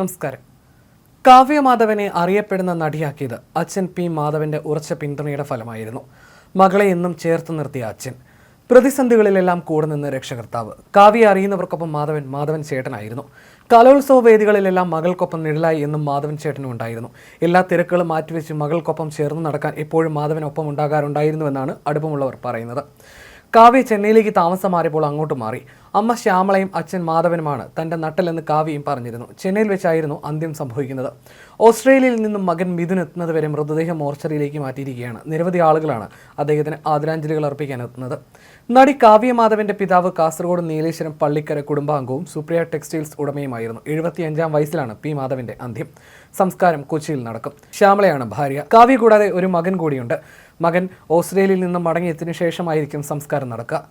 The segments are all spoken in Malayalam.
നമസ്കാരം. കാവ്യമാധവനെ അറിയപ്പെടുന്ന നടിയാക്കിയത് അച്ഛൻ പി മാധവന്റെ ഉറച്ച പിന്തുണയുടെ ഫലമായിരുന്നു. മകളെ എന്നും ചേർത്ത് നിർത്തിയ അച്ഛൻ. പ്രതിസന്ധികളിലെല്ലാം കൂടെ നിന്ന് രക്ഷകർത്താവ്. കാവ്യ അറിയുന്നവർക്കൊപ്പം മാധവൻ മാധവൻ ചേട്ടനായിരുന്നു. കലോത്സവ വേദികളിലെല്ലാം മകൾക്കൊപ്പം നിഴലായി എന്നും മാധവൻ ചേട്ടനും ഉണ്ടായിരുന്നു. എല്ലാ തിരക്കുകളും മാറ്റിവെച്ച് മകൾക്കൊപ്പം ചേർന്ന് നടക്കാൻ എപ്പോഴും മാധവനൊപ്പം ഉണ്ടാകാറുണ്ടായിരുന്നുവെന്നാണ് അടുപ്പമുള്ളവർ പറയുന്നത്. കാവ്യ ചെന്നൈയിലേക്ക് താമസം മാറിയപ്പോൾ അങ്ങോട്ട് മാറി. അമ്മ ശ്യാമളയും അച്ഛൻ മാധവനുമാണ് തന്റെ നട്ടലെന്ന് കാവ്യയും പറഞ്ഞിരുന്നു. ചെന്നൈയിൽ വെച്ചായിരുന്നു അന്ത്യം സംഭവിക്കുന്നത്. ഓസ്ട്രേലിയയിൽ നിന്നും മകൻ മിഥുൻ എത്തുന്നതുവരെ മൃതദേഹം മോർച്ചറിയിലേക്ക് മാറ്റിയിരിക്കുകയാണ്. നിരവധി ആളുകളാണ് അദ്ദേഹത്തിന് ആദരാഞ്ജലികൾ അർപ്പിക്കാൻ എത്തുന്നത്. നടി കാവ്യ മാധവന്റെ പിതാവ് കാസർഗോഡ് നീലേശ്വരം പള്ളിക്കര കുടുംബാംഗവും സുപ്രിയ ടെക്സ്റ്റൈൽസ് ഉടമയുമായിരുന്നു. എഴുപത്തിയഞ്ചാം വയസ്സിലാണ് പി മാധവന്റെ അന്ത്യം. സംസ്കാരം കൊച്ചിയിൽ നടക്കും. ശ്യാമളയാണ് ഭാര്യ. കാവ്യ കൂടാതെ ഒരു മകൻ കൂടിയുണ്ട്. മകൻ ഓസ്ട്രേലിയയിൽ നിന്നും മടങ്ങിയതിനു ശേഷമായിരിക്കും സംസ്കാരം നടക്കുക.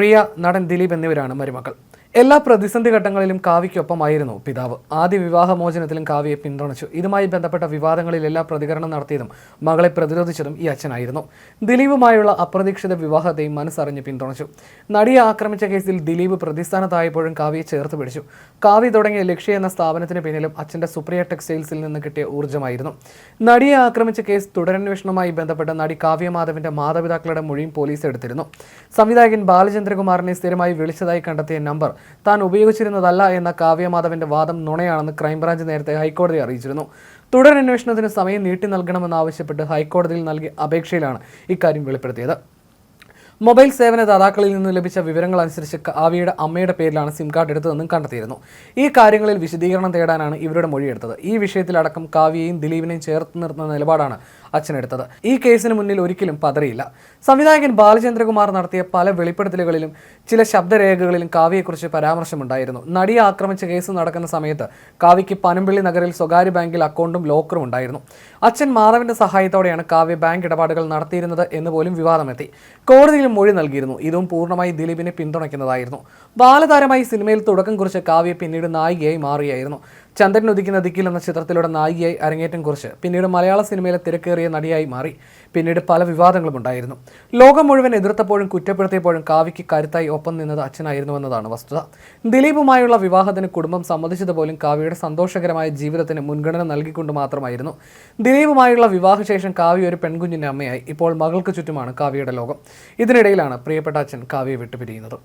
റിയ നടൻ ദിലീപ് എന്നിവരാണ് മരുമക്കൾ. എല്ലാ പ്രതിസന്ധി ഘട്ടങ്ങളിലും കാവ്യയ്ക്കൊപ്പമായിരുന്നു പിതാവ്. ആദ്യ വിവാഹമോചനത്തിലും കാവ്യയെ പിന്തുണച്ചു. ഇതുമായി ബന്ധപ്പെട്ട വിവാദങ്ങളിൽ എല്ലാ പ്രതികരണം നടത്തിയതും മകളെ പ്രതിരോധിച്ചതും ഈ അച്ഛനായിരുന്നു. ദിലീപുമായുള്ള അപ്രതീക്ഷിത വിവാഹത്തെയും മനസ്സറിഞ്ഞ് പിന്തുണച്ചു. നടിയെ ആക്രമിച്ച കേസിൽ ദിലീപ് പ്രതിസ്ഥാനത്തായപ്പോഴും കാവ്യയെ ചേർത്ത് പിടിച്ചു. കാവ്യ തുടങ്ങിയ ലക്ഷ്യ എന്ന സ്ഥാപനത്തിന് പിന്നിലും അച്ഛന്റെ സുപ്രിയ ടെക്സ്റ്റൈൽസിൽ നിന്ന് കിട്ടിയ ഊർജമായിരുന്നു. നടിയെ ആക്രമിച്ച കേസ് തുടരന്വേഷണവുമായി ബന്ധപ്പെട്ട നടി കാവ്യ മാധവന്റെ മാതാപിതാക്കളുടെ മൊഴിയും പോലീസ് എടുത്തിരുന്നു. സംവിധായകൻ ബാലചന്ദ്രകുമാറിനെ സ്ഥിരമായി വിളിച്ചതായി കണ്ടെത്തിയ നമ്പർ താൻ ഉപയോഗിച്ചിരുന്നതല്ല എന്ന കാവ്യമാധവന്റെ വാദം നുണയാണെന്ന് ക്രൈംബ്രാഞ്ച് നേരത്തെ ഹൈക്കോടതി അറിയിച്ചിരുന്നു. തുടരന്വേഷണത്തിന് സമയം നീട്ടി നൽകണമെന്നാവശ്യപ്പെട്ട് ഹൈക്കോടതിയിൽ നൽകിയ അപേക്ഷയിലാണ് ഇക്കാര്യം വെളിപ്പെടുത്തിയത്. മൊബൈൽ സേവന ദാതാക്കളിൽ നിന്ന് ലഭിച്ച വിവരങ്ങൾ അനുസരിച്ച് കാവ്യയുടെ അമ്മയുടെ പേരിലാണ് സിം കാർഡ് എടുത്തതെന്നും കണ്ടെത്തിയിരുന്നു. ഈ കാര്യങ്ങളിൽ വിശദീകരണം തേടാനാണ് ഇവരുടെ മൊഴിയെടുത്തത്. ഈ വിഷയത്തിലടക്കം കാവ്യയും ദിലീപിനെയും ചേർത്ത് നിർത്തുന്ന നിലപാടാണ് അച്ഛനെടുത്തത്. ഈ കേസിന് മുന്നിൽ ഒരിക്കലും പതറിയില്ല. സംവിധായകൻ ബാലചന്ദ്രകുമാർ നടത്തിയ പല വെളിപ്പെടുത്തലുകളിലും ചില ശബ്ദരേഖകളിലും കാവ്യയെക്കുറിച്ച് പരാമർശമുണ്ടായിരുന്നു. നടിയെ ആക്രമിച്ച കേസ് നടക്കുന്ന സമയത്ത് കാവ്യയ്ക്ക് പനമ്പിള്ളി നഗറിൽ സ്വകാര്യ ബാങ്കിൽ അക്കൗണ്ടും ലോക്കറും ഉണ്ടായിരുന്നു. അച്ഛൻ മാധവന്റെ സഹായത്തോടെയാണ് കാവ്യ ബാങ്ക് ഇടപാടുകൾ നടത്തിയിരുന്നത് എന്ന് പോലും വിവാദമെത്തി. കോടതിയിൽ മൊഴി നൽകിയിരുന്നു. ഇതും പൂർണമായി ദിലീപിനെ പിന്തുണയ്ക്കുന്നതായിരുന്നു. ബാലതാരമായി സിനിമയിൽ തുടക്കം കുറിച്ച കാവ്യ പിന്നീട് നായികയായി മാറുകയായിരുന്നു ചന്ദ്രൻ ഉദിക്കുന്ന ദിക്കിൽ എന്ന ചിത്രത്തിലൂടെ നായികയായി അരങ്ങേറ്റം കുറിച്ച് പിന്നീട് മലയാള സിനിമയിലെ തിരക്കേറിയ നടിയായി മാറി. പിന്നീട് പല വിവാദങ്ങളും ഉണ്ടായിരുന്നു. ലോകം മുഴുവൻ എതിർത്തപ്പോഴും കുറ്റപ്പെടുത്തിയപ്പോഴും കാവ്യയ്ക്ക് കരുത്തായി ഒപ്പം നിന്നത് അച്ഛനായിരുന്നുവെന്നതാണ് വസ്തുത. ദിലീപുമായുള്ള വിവാഹത്തിന് കുടുംബം സമ്മതിച്ചതുപോലും കാവ്യയുടെ സന്തോഷകരമായ ജീവിതത്തിന് മുൻഗണന നൽകിക്കൊണ്ട് മാത്രമായിരുന്നു. ദിലീപുമായുള്ള വിവാഹശേഷം കാവ്യ ഒരു പെൺകുഞ്ഞിന്റെ അമ്മയായി. ഇപ്പോൾ മകൾക്ക് ചുറ്റുമാണ് കാവ്യയുടെ ലോകം. ഇതിനിടയിലാണ് പ്രിയപ്പെട്ട അച്ഛൻ കാവ്യയെ വിട്ടുപിരിയുന്നത്.